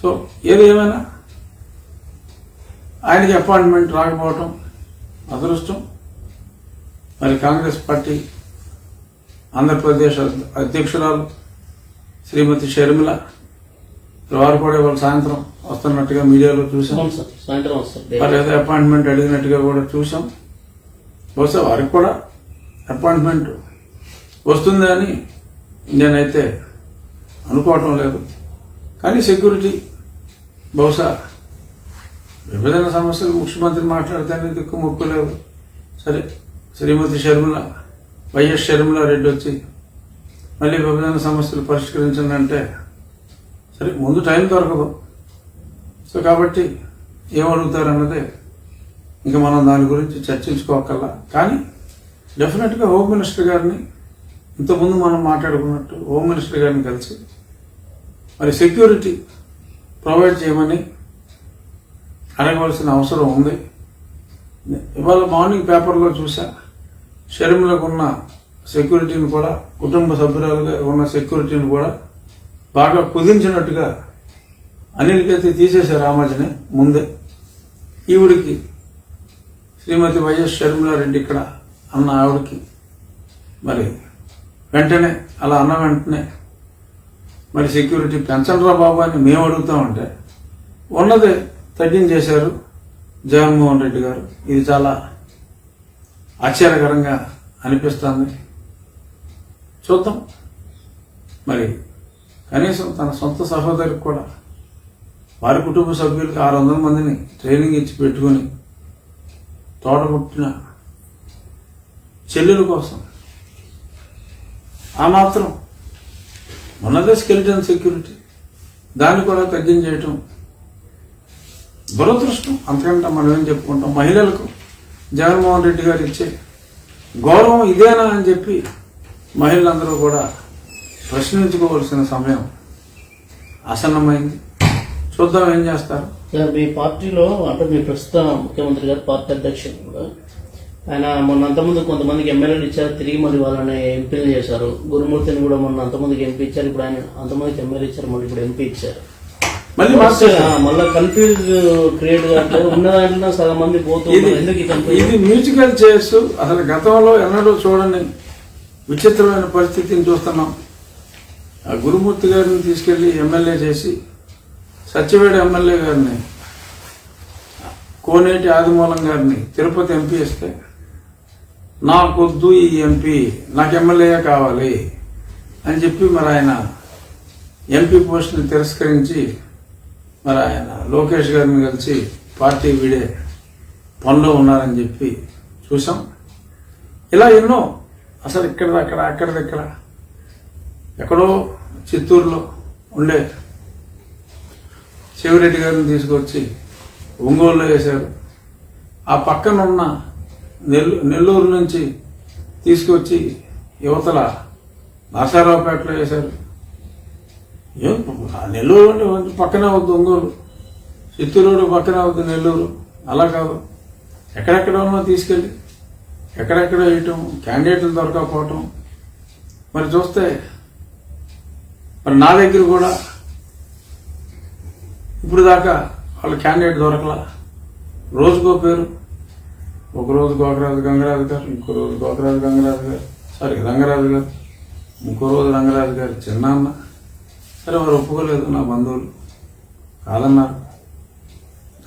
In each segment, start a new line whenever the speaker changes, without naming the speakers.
So ఏది ఏమైనా. ఆయనకి అపాయింట్మెంట్ రాకపోవటం అదృష్టం. మరి కాంగ్రెస్ పార్టీ ఆంధ్రప్రదేశ్ అధ్యక్షురాలు శ్రీమతి షర్మిల. వారు కూడా ఇవాళ సాయంత్రం వస్తున్నట్టుగా మీడియాలో చూసాం మరి ఏదో అపాయింట్మెంట్ అడిగినట్టుగా కూడా చూసాం బహుశా వారికి కూడా అపాయింట్మెంట్ వస్తుంది అని నేనైతే అనుకోవటం లేదు. కానీ సెక్యూరిటీ బహుశా విభజన సమస్యలు ముఖ్యమంత్రి మాట్లాడితేనే దిక్కు మొక్కు లేవు. సరే శ్రీమతి షర్మిల వైఎస్ షర్మిల రెడ్డి వచ్చి మళ్ళీ విభజన సమస్యలు పరిష్కరించండి అంటే సరే ముందు టైం దొరకదు. సో కాబట్టి ఏమడుగుతారన్నదే ఇంకా మనం దాని గురించి చర్చించుకోకల్లా. కానీ డెఫినెట్గా హోమ్ మినిస్టర్ గారిని ఇంతకుముందు మనం మాట్లాడుకున్నట్టు హోమ్ మినిస్టర్ గారిని కలిసి మరి సెక్యూరిటీ ప్రొవైడ్ చేయమని అడగవలసిన అవసరం ఉంది. ఇవాళ మార్నింగ్ పేపర్లో చూసా షర్మిలకు ఉన్న సెక్యూరిటీని కూడా కుటుంబ సభ్యురాలుగా ఉన్న సెక్యూరిటీని కూడా బాగా కుదించినట్టుగా అనిల్కైతే తీసేశారు ఆ ముందే. ఈవిడికి శ్రీమతి వైఎస్ షర్మిలారెడ్డి ఇక్కడ అన్న ఆవిడకి మరి వెంటనే అలా అన్న వెంటనే మరి సెక్యూరిటీ పెంచండిరా బాబు అని మేము అడుగుతామంటే ఉన్నదే తగ్గించేశారు జగన్మోహన్ రెడ్డి గారు. ఇది చాలా ఆశ్చర్యకరంగా అనిపిస్తుంది. చూద్దాం. మరి కనీసం తన సొంత సహోదరికి కూడా వారి కుటుంబ సభ్యులకి ఆరు వందల మందిని ట్రైనింగ్ ఇచ్చి పెట్టుకుని తోడబుట్టిన చెల్లెల కోసం ఆ మాత్రం ఉన్నదే స్కెలిటన్ సెక్యూరిటీ దాన్ని కూడా తగ్గించేయటం దురదృష్టం. అంతకంటే మనం ఏం చెప్పుకుంటాం? మహిళలకు జగన్మోహన్ రెడ్డి గారు ఇచ్చే గౌరవం ఇదేనా అని చెప్పి మహిళలందరూ కూడా ప్రశ్నించుకోవాల్సిన సమయం ఆసన్నమైంది. చూద్దాం ఏం చేస్తారు.
సార్ మీ పార్టీలో అంటే మీ ప్రస్తుత ముఖ్యమంత్రి గారు పార్టీ అధ్యక్షుడు కూడా ఆయన మొన్న అంతకుముందు కొంతమందికి ఎమ్మెల్యేలు ఇచ్చారు తిరిగి మళ్ళీ వాళ్ళని ఎంపీలు చేశారు. గురుమూర్తిని కూడా మొన్న అంతమందికి ఎంపీ ఇచ్చారు ఇప్పుడు ఆయన అంతమందికి ఎమ్మెల్యే ఇచ్చారు మళ్ళీ ఇప్పుడు ఎంపీ ఇచ్చారు.
మళ్ళీ
కన్ఫ్యూజ్ క్రియేట్ కావట్లేదు ఉన్న దాంట్లో సగం మంది పోతూ
ఇది
ఉన్నారు. ఎందుకు
ఇది మ్యూజికల్ చైర్స్ అసలు గతంలో ఎన్నడూ చూడని విచిత్రమైన పరిస్థితిని చూస్తున్నాం. ఆ గురుమూర్తి గారిని తీసుకెళ్ళి ఎమ్మెల్యే చేసి సత్యవేడ ఎమ్మెల్యే గారిని కోనేటి ఆదిమూలం గారిని తిరుపతి ఎంపీ ఇస్తే నాకొద్దు ఈ ఎంపీ నాకు ఎమ్మెల్యే కావాలి అని చెప్పి మరి ఆయన ఎంపీ పోస్టుని తిరస్కరించి మరి ఆయన లోకేష్ గారిని కలిసి పార్టీ వీడే పనిలో ఉన్నారని చెప్పి చూసాం. ఇలా ఎన్నో అసలు ఇక్కడ అక్కడ అక్కడ ఇక్కడ ఎక్కడో చిత్తూరులో ఉండే శివరెడ్డి గారిని తీసుకొచ్చి ఒంగోలులో వేశారు. ఆ పక్కన ఉన్న నెల్లూరు నుంచి తీసుకొచ్చి యువతల నాసారావుపేటలో వేశారు. ఏం? నెల్లూరు అంటే పక్కనే వద్దు ఒంగోలు. చిత్తూరు పక్కనే వద్దు నెల్లూరు. అలా కాదు. ఎక్కడెక్కడ ఉన్నా తీసుకెళ్ళి ఎక్కడెక్కడ వేయటం క్యాండిడేట్లు దొరకకపోవటం మరి చూస్తే మరి నా దగ్గర కూడా ఇప్పుడు దాకా వాళ్ళ క్యాండిడేట్ దొరకలా. రోజుకో పేరు. ఒక రోజు గోకరాజు గంగరాజు గారు ఇంకో రోజు గోకరాజు గంగరాజు గారు సారీ రంగరాజు గారు ఇంకో రోజు రంగరాజు గారు చిన్నాన్న. సరే వారు ఒప్పుకోలేదు నా బంధువులు. కాదన్నారు.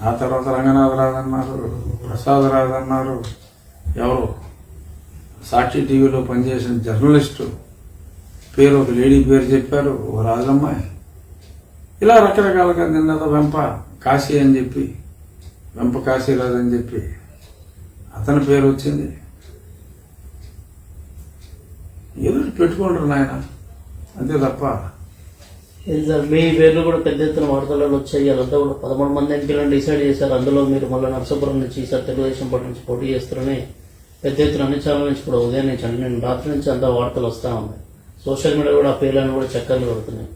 ఆ తర్వాత రంగనాథరాజు అన్నారు ప్రసాద్ అన్నారు ఎవరు సాక్షి టీవీలో పనిచేసిన జర్నలిస్టు పేరు ఒక లేడీ పేరు చెప్పారు ఓ రాజమ్మాయి. ఇలా రకరకాలుగా నిన్న వెంప కాశీ అని చెప్పి వెంప కాశీరాజు అని చెప్పి అతని పేరు వచ్చింది. ఒకటి పెట్టుకుంటారు నాయన? అంతే తప్ప.
మీ పేర్లు కూడా పెద్ద ఎత్తున వార్తలలో వచ్చాయి. అదంతా కూడా పదమూడు మంది ఎంపీలను డిసైడ్ చేశారు. అందులో మీరు మళ్ళీ నరసాపురం నుంచి ఈసారి తెలుగుదేశం పార్టీ నుంచి పోటీ చేస్తారని పెద్ద ఎత్తున అన్ని ఛానల్ నుంచి కూడా ఉదయం నుంచి అంటే నేను రాత్రి నుంచి అంతా వార్తలు వస్తా ఉన్నాయి. సోషల్ మీడియా కూడా ఆ పేర్లను కూడా చక్కర్లు కొడుతున్నాయి.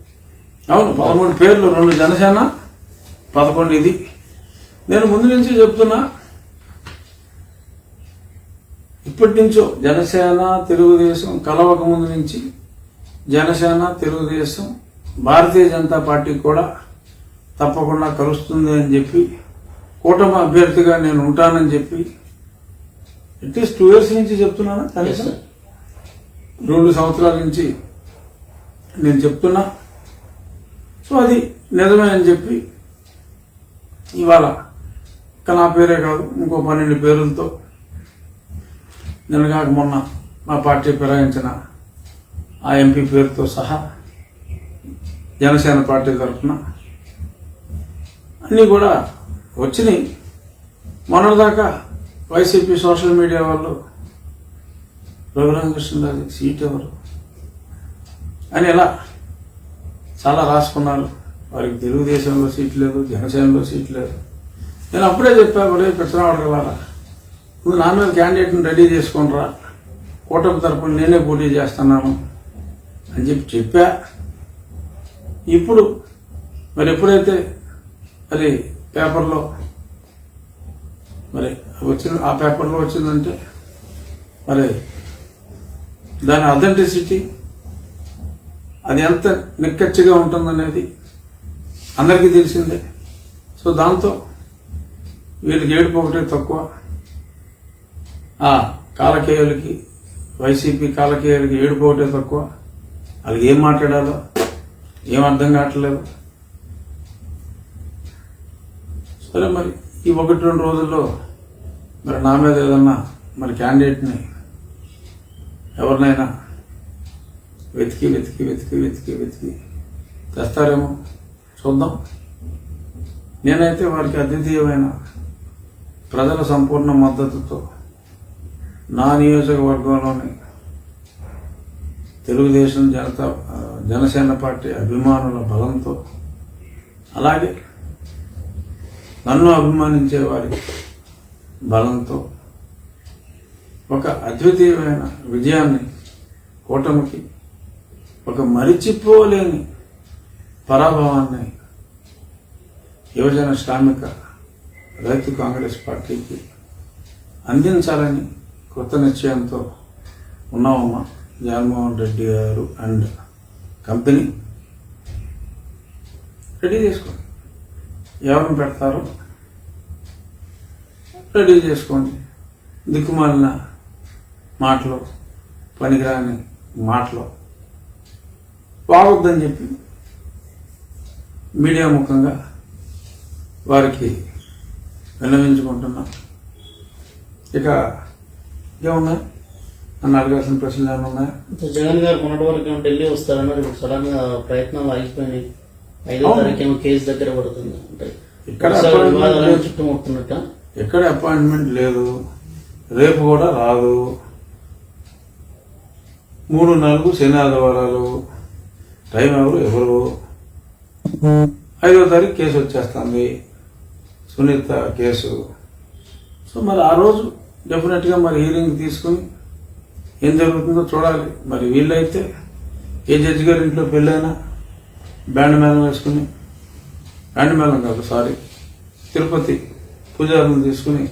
అవును పదమూడు పేర్లు రెండు జనసేన పదకొండు ఇది. నేను ముందు నుంచి చెప్తున్నా ఇప్పటి నుంచో జనసేన తెలుగుదేశం కలవక ముందు నుంచి జనసేన తెలుగుదేశం భారతీయ జనతా పార్టీ కూడా తప్పకుండా కలుస్తుంది అని చెప్పి కూటమి అభ్యర్థిగా నేను ఉంటానని చెప్పి అట్లీస్ట్ టూ ఇయర్స్ నుంచి చెప్తున్నాను కనీసం. రెండు సంవత్సరాల నుంచి నేను చెప్తున్నా సో అది నిజమే అని చెప్పి ఇవాళ ఇక నా పేరే కాదు ఇంకో పన్నెండు పేర్లతో నిన్నగాక మొన్న మా పార్టీ ఫిరాయించిన ఆ ఎంపీ పేరుతో సహా జనసేన పార్టీ తరఫున అన్నీ కూడా వచ్చినాయి. మొన్నటిదాకా వైసీపీ సోషల్ మీడియా వాళ్ళు రఘురామకృష్ణరాజు సీట్ ఎవరు అని ఇలా చాలా రాసుకున్నారు. వారికి తెలుగుదేశంలో సీట్ లేదు జనసేనలో సీట్ లేదు. నేను అప్పుడే చెప్పాను ఒరే పెత్తనాడు కదా నువ్వు నాన్న క్యాండిడేట్ని రెడీ చేసుకునిరా. కూటమి తరపున నేనే పోటీ చేస్తున్నాను అని చెప్పి చెప్పా. ఇప్పుడు మరి ఎప్పుడైతే మరి పేపర్లో మరి వచ్చిన ఆ పేపర్లో వచ్చిందంటే మరి దాని అథెంటిసిటీ అది ఎంత నిక్కచ్చిగా ఉంటుందనేది అందరికీ తెలిసిందే. సో దాంతో వీళ్ళకి ఏడుపు ఒకటే తక్కువ. కాలకేయులకి వైసీపీ కాలకేయులకి ఏడుపోవటే తక్కువ. వాళ్ళకి ఏం మాట్లాడాలో ఏం అర్థం కావట్లేదు. సరే మరి ఈ ఒకటి రెండు రోజుల్లో మరి నా మీద ఏదన్నా మరి క్యాండిడేట్ని ఎవరినైనా వెతికి వెతికి వెతికి వెతికి వెతికి తెస్తారేమో చూద్దాం. నేనైతే వారికి అద్వితీయమైన ప్రజల సంపూర్ణ మద్దతుతో నా నియోజకవర్గంలోని తెలుగుదేశం జనతా జనసేన పార్టీ అభిమానుల బలంతో అలాగే నన్ను అభిమానించే వారి బలంతో ఒక అద్వితీయమైన విజయాన్ని కూటమికి ఒక మరిచిపోలేని పరాభవాన్ని యువజన శ్రామిక రైతు కాంగ్రెస్ పార్టీకి అందించాలని కొత్త నిశ్చయంతో ఉన్నామమ్మా జగన్మోహన్ రెడ్డి గారు అండ్ కంపెనీ. రెడీ చేసుకోండి ఎవరిని పెడతారో రెడీ చేసుకోండి. దిక్కుమాలిన మాటలు పనికిరాని మాటలు వాగొద్దని చెప్పి మీడియా ముఖంగా వారికి విన్నవించుకుంటున్నా. ఇక ఏమున్నాయి నన్ను అడగాల్సిన ప్రశ్నలు ఏమైనా ఉన్నాయా
ఇప్పుడు జగన్ గారు మొన్నటి వరకు ఏమో ఢిల్లీ వస్తారన్నారు. ఇప్పుడు సడన్గా ప్రయత్నాలు ఆగిపోయినాయి. ఐదో. తారీఖు ఏమో కేసు దగ్గర పడుతుంది. అంటే
ఇక్కడ
వివాదాలను. చుట్టుముడుతున్నట్ట.
ఎక్కడ అపాయింట్మెంట్ లేదు. రేపు కూడా రాదు. మూడు నాలుగు శని ఆదివారాలు. టైం ఎవరు? ఎవరు? ఐదో తారీఖు కేసు వచ్చేస్తుంది. సునీత కేసు. సో మరి ఆ రోజు డెఫినెట్గా మరి హీరింగ్ తీసుకుని ఏం జరుగుతుందో చూడాలి. మరి వీళ్ళైతే ఏ జడ్జి గారి ఇంట్లో పెళ్ళైనా బ్యాండ్ మేళం వేసుకుని బ్యాండ్ మేళం కాదు సారీ తిరుపతి పూజారులను తీసుకుని